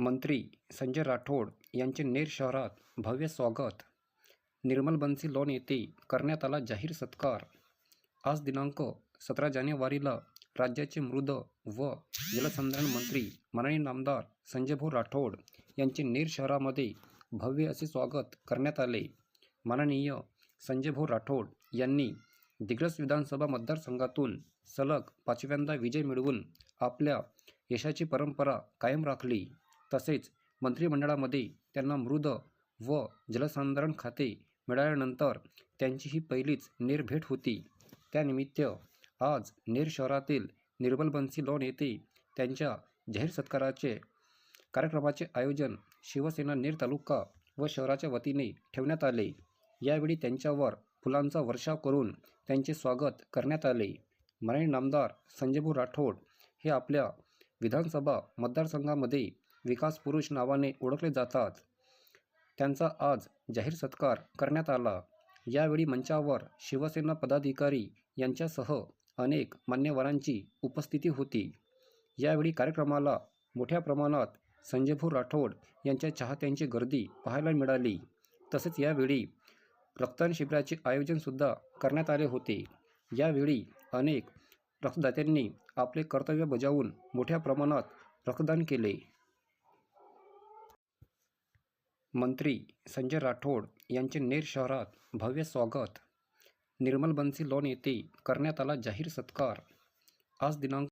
मंत्री संजय राठोड यांचे नेर शहरात भव्य स्वागत. निर्मल बन्सी लॉन येथे करण्यात आला जाहीर सत्कार. आज दिनांक सतरा जानेवारीला राज्याचे मृद व जलसंधारण मंत्री माननीय नामदार संजयभाऊ राठोड यांचे नेर शहरामध्ये भव्य असे स्वागत करण्यात आले. माननीय संजयभाऊ राठोड यांनी दिग्रस विधानसभा मतदारसंघातून सलग पाचव्यांदा विजय मिळवून आपल्या यशाची परंपरा कायम राखली. तसेच मंत्रिमंडळामध्ये त्यांना मृद व जलसंधारण खाते मिळाल्यानंतर त्यांची ही पहिलीच नेरभेट होती. त्यानिमित्त आज नेर शहरातील निर्मल बन्सी लॉन येथे त्यांच्या जाहीर सत्काराचे कार्यक्रमाचे आयोजन शिवसेना नेर तालुका व शहराच्या वतीने ठेवण्यात आले. यावेळी त्यांच्यावर फुलांचा वर्षाव करून त्यांचे स्वागत करण्यात आले. मराठी नामदार संजयभाऊ राठोड हे आपल्या विधानसभा मतदारसंघामध्ये विकास पुरुष नावाने ओळखले जातात. त्यांचा आज जाहीर सत्कार करण्यात आला. यावेळी मंचावर शिवसेना पदाधिकारी यांच्यासह अनेक मान्यवरांची उपस्थिती होती. यावेळी कार्यक्रमाला मोठ्या प्रमाणात संजयभाऊ राठोड यांच्या चाहत्यांची गर्दी पाहायला मिळाली. तसेच यावेळी रक्तदान शिबिराचे आयोजनसुद्धा करण्यात आले होते. यावेळी अनेक रक्तदात्यांनी आपले कर्तव्य बजावून मोठ्या प्रमाणात रक्तदान केले. मंत्री संजय राठोड यांचे नेर शहरात भव्य स्वागत. निर्मल बन्सी लॉन येथे करण्यात आला जाहीर सत्कार. आज दिनांक